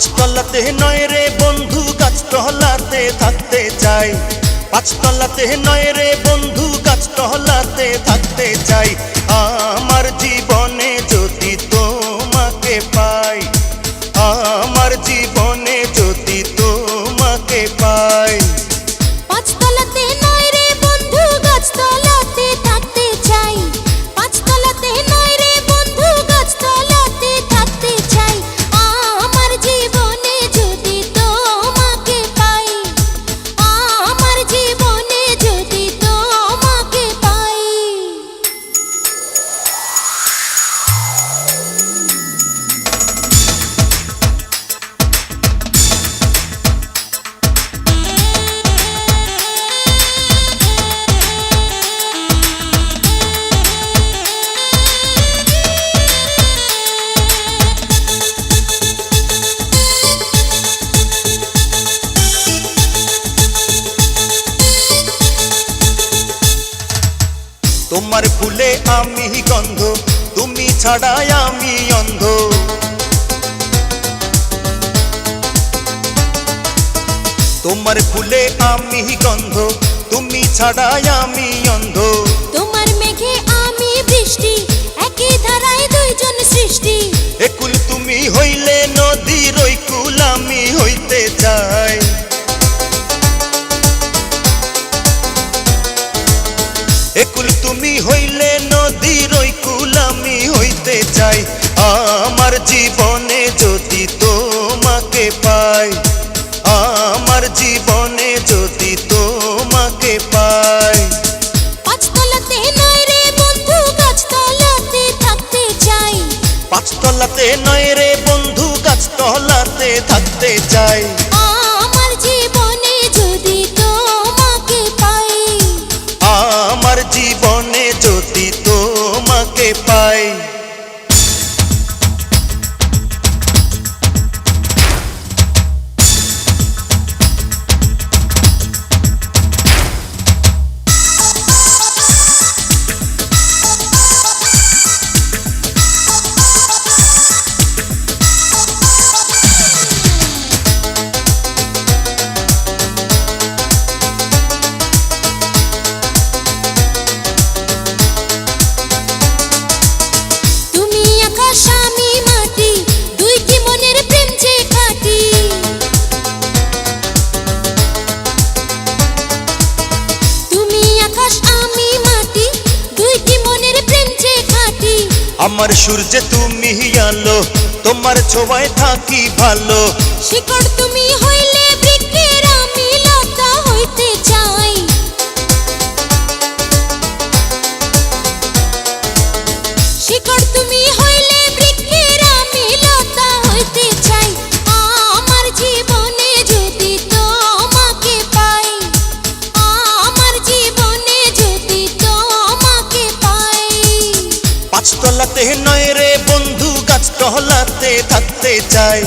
পাঁচতলাতে নয় রে বন্ধু গাছতলাতে থাকতে চাই। পাঁচতলাতে নয় রে বন্ধু গাছতলাতে থাকতে চাই। তোমার ফুলে আমি গন্ধ, তুমি ছাড়াই আমি অন্ধ। তোমার ফুলে আমি গন্ধ, তুমি ছাড়াই আমি একুল তুমি হইলে নদীর ওই কুল আমি হইতে চাই। আমার জীবনে যদি তোমাকে পাই আমার জীবনে যদি তোমাকে পাই। পাঁচতলাতে নয় রে বন্ধু গাছতলাতে থাকতে চাই। পাঁচতলাতে নয় রে বন্ধু গাছতলাতে থাকতে চাই। আমার সূর্যে তুমি আলো তোমার ছোঁয়ায় থাকি ভালো। শিকড় তুমি হইলে শিকড় তুমি হইলে পাঁচতলাতে নয় রে বন্ধু গাছতলাতে থাকতে চাই।